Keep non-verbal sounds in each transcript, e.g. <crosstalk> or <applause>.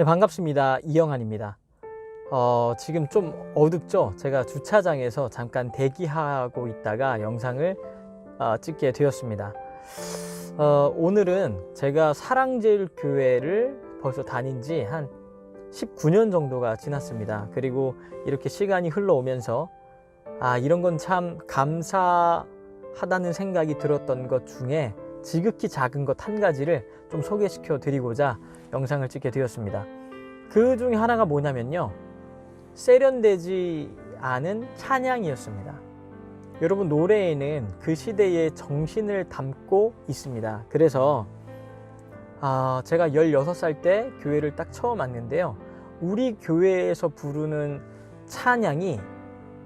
네, 반갑습니다. 이영환입니다. 어, 지금 좀 어둡죠? 제가 주차장에서 잠깐 대기하고 있다가 영상을 어, 찍게 되었습니다. 어, 오늘은 제가 사랑제일교회를 벌써 다닌 지 한 19년 정도가 지났습니다. 그리고 이렇게 시간이 흘러오면서 아, 이런 건 참 감사하다는 생각이 들었던 것 중에 지극히 작은 것 한 가지를 좀 소개시켜 드리고자 영상을 찍게 되었습니다. 그 중에 하나가 뭐냐면요. 세련되지 않은 찬양이었습니다. 여러분, 노래에는 그 시대의 정신을 담고 있습니다. 그래서 아, 제가 16살 때 교회를 딱 처음 왔는데요. 우리 교회에서 부르는 찬양이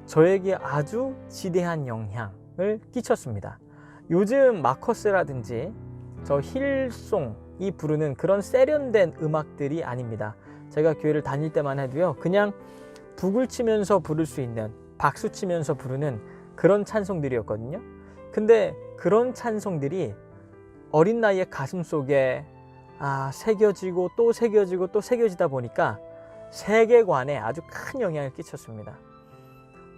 저에게 아주 지대한 영향을 끼쳤습니다. 요즘 마커스라든지 저 힐송이 부르는 그런 세련된 음악들이 아닙니다. 제가 교회를 다닐 때만 해도요, 그냥 북을 치면서 부를 수 있는, 박수 치면서 부르는 그런 찬송들이었거든요. 근데 그런 찬송들이 어린 나이에 가슴 속에 아, 새겨지고 또 새겨지고 또 새겨지다 보니까 세계관에 아주 큰 영향을 끼쳤습니다.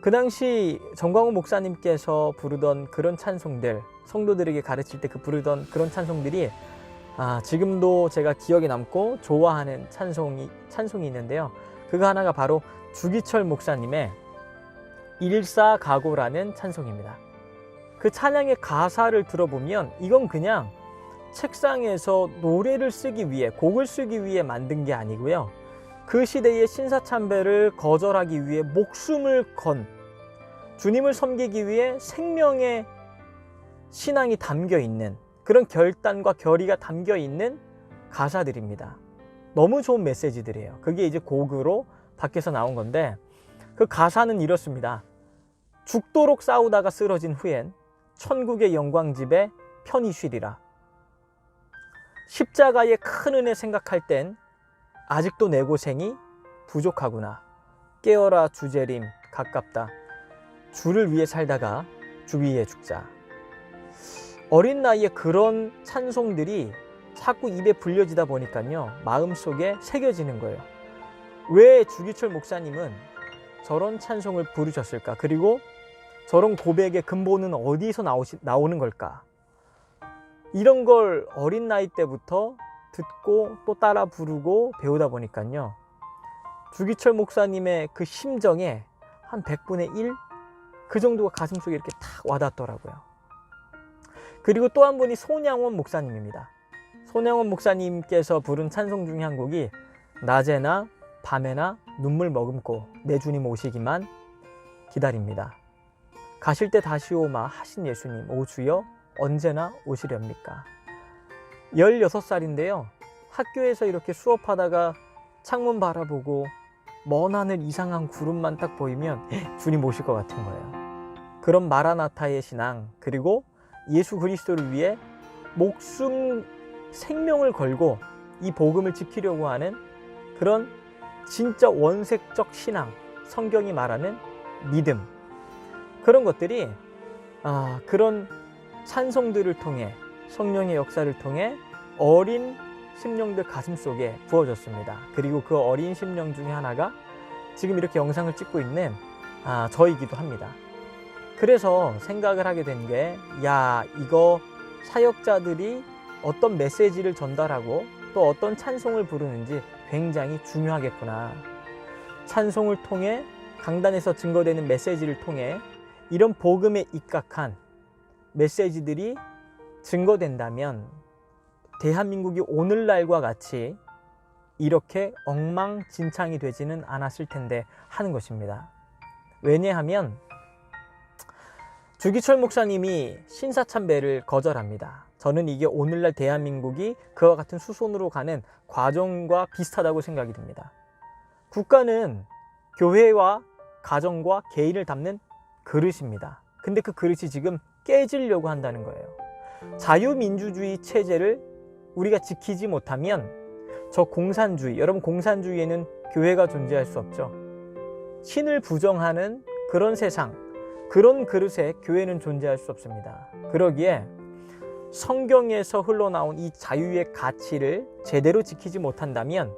그 당시 정광훈 목사님께서 부르던 그런 찬송들, 성도들에게 가르칠 때 그 부르던 그런 찬송들이 아, 지금도 제가 기억에 남고 좋아하는 찬송이 찬송이 있는데요. 그거 하나가 바로 주기철 목사님의 일사가고라는 찬송입니다. 그 찬양의 가사를 들어보면 이건 그냥 책상에서 노래를 쓰기 위해 곡을 쓰기 위해 만든 게 아니고요. 그 시대의 신사참배를 거절하기 위해 목숨을 건 주님을 섬기기 위해 생명의 신앙이 담겨 있는 그런 결단과 결의가 담겨 있는 가사들입니다. 너무 좋은 메시지들이에요. 그게 이제 곡으로 밖에서 나온 건데 그 가사는 이렇습니다. 죽도록 싸우다가 쓰러진 후엔 천국의 영광집에 편히 쉬리라. 십자가의 큰 은혜 생각할 땐 아직도 내 고생이 부족하구나. 깨어라 주재림 가깝다. 주를 위해 살다가 주 위에 죽자. 어린 나이에 그런 찬송들이 자꾸 입에 불려지다 보니까요. 마음속에 새겨지는 거예요. 왜 주기철 목사님은 저런 찬송을 부르셨을까? 그리고 저런 고백의 근본은 어디서 나오시, 나오는 걸까? 이런 걸 어린 나이 때부터 듣고 또 따라 부르고 배우다 보니까요. 주기철 목사님의 그 심정에 한 100분의 1? 그 정도가 가슴속에 이렇게 탁 와닿더라고요. 그리고 또 한 분이 손양원 목사님입니다. 손양원 목사님께서 부른 찬송 중에 한 곡이 낮에나 밤에나 눈물 머금고 내 주님 오시기만 기다립니다. 가실 때 다시 오마 하신 예수님 오 주여 언제나 오시렵니까? 16살인데요. 학교에서 이렇게 수업하다가 창문 바라보고 먼 하늘 이상한 구름만 딱 보이면 <laughs> 주님 오실 것 같은 거예요. 그런 마라나타의 신앙 그리고 예수 그리스도를 위해 목숨 생명을 걸고 이 복음을 지키려고 하는 그런 진짜 원색적 신앙 성경이 말하는 믿음 그런 것들이 아, 그런 찬송들을 통해 성령의 역사를 통해 어린 심령들 가슴 속에 부어졌습니다. 그리고 그 어린 심령 중에 하나가 지금 이렇게 영상을 찍고 있는 아, 저이기도 합니다. 그래서 생각을 하게 된 게, 야, 이거 사역자들이 어떤 메시지를 전달하고 또 어떤 찬송을 부르는지 굉장히 중요하겠구나. 찬송을 통해 강단에서 증거되는 메시지를 통해 이런 복음에 입각한 메시지들이 증거된다면 대한민국이 오늘날과 같이 이렇게 엉망진창이 되지는 않았을 텐데 하는 것입니다. 왜냐하면 주기철 목사님이 신사참배를 거절합니다. 저는 이게 오늘날 대한민국이 그와 같은 수순으로 가는 과정과 비슷하다고 생각이 듭니다. 국가는 교회와 가정과 개인을 담는 그릇입니다. 근데 그 그릇이 지금 깨지려고 한다는 거예요. 자유민주주의 체제를 우리가 지키지 못하면 저 공산주의, 여러분 공산주의에는 교회가 존재할 수 없죠. 신을 부정하는 그런 세상, 그런 그릇에 교회는 존재할 수 없습니다. 그러기에 성경에서 흘러나온 이 자유의 가치를 제대로 지키지 못한다면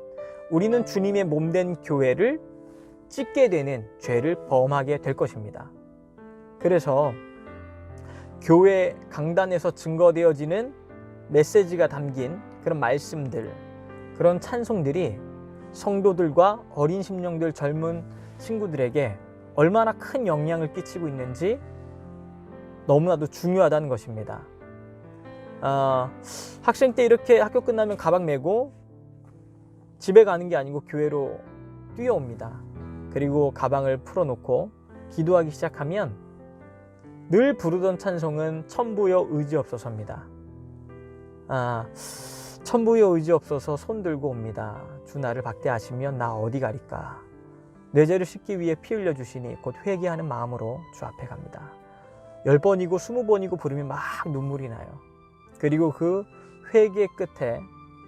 우리는 주님의 몸된 교회를 찢게 되는 죄를 범하게 될 것입니다. 그래서 교회 강단에서 증거되어지는 메시지가 담긴 그런 말씀들, 그런 찬송들이 성도들과 어린 심령들 젊은 친구들에게 얼마나 큰 영향을 끼치고 있는지 너무나도 중요하다는 것입니다. 아, 학생 때 이렇게 학교 끝나면 가방 메고 집에 가는 게 아니고 교회로 뛰어옵니다. 그리고 가방을 풀어놓고 기도하기 시작하면 늘 부르던 찬송은 천부여 의지 없어서입니다. 아, 천부여 의지 없어서 손 들고 옵니다. 주 나를 박대하시면 나 어디 가리까? 내 죄를 씻기 위해 피 흘려 주시니 곧 회개하는 마음으로 주 앞에 갑니다. 열 번이고 스무 번이고 부르면 막 눈물이 나요. 그리고 그 회개 끝에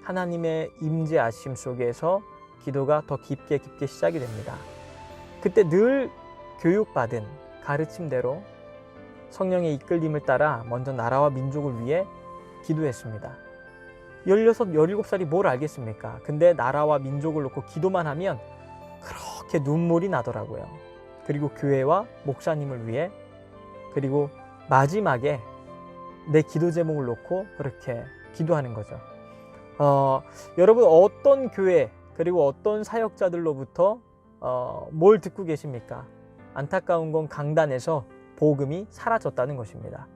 하나님의 임재하심 속에서 기도가 더 깊게 깊게 시작이 됩니다. 그때 늘 교육받은 가르침대로 성령의 이끌림을 따라 먼저 나라와 민족을 위해 기도했습니다. 16, 17살이 뭘 알겠습니까? 근데 나라와 민족을 놓고 기도만 하면 그렇게 눈물이 나더라고요. 그리고 교회와 목사님을 위해 그리고 마지막에 내 기도 제목을 놓고 그렇게 기도하는 거죠. 어, 여러분 어떤 교회 그리고 어떤 사역자들로부터 어, 뭘 듣고 계십니까? 안타까운 건 강단에서 복음이 사라졌다는 것입니다.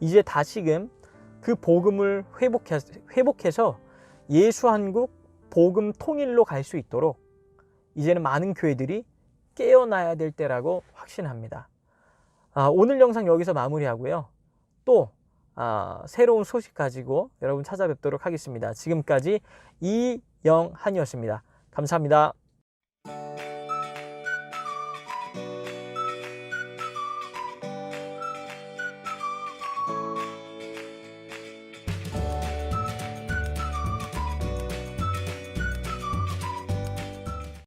이제 다시금 그 복음을 회복해, 회복해서 예수 한국 복음 통일로 갈 수 있도록 이제는 많은 교회들이 깨어나야 될 때라고 확신합니다. 아, 오늘 영상 여기서 마무리하고요. 또 아, 새로운 소식 가지고 여러분 찾아뵙도록 하겠습니다. 지금까지 이영한이었습니다. 감사합니다.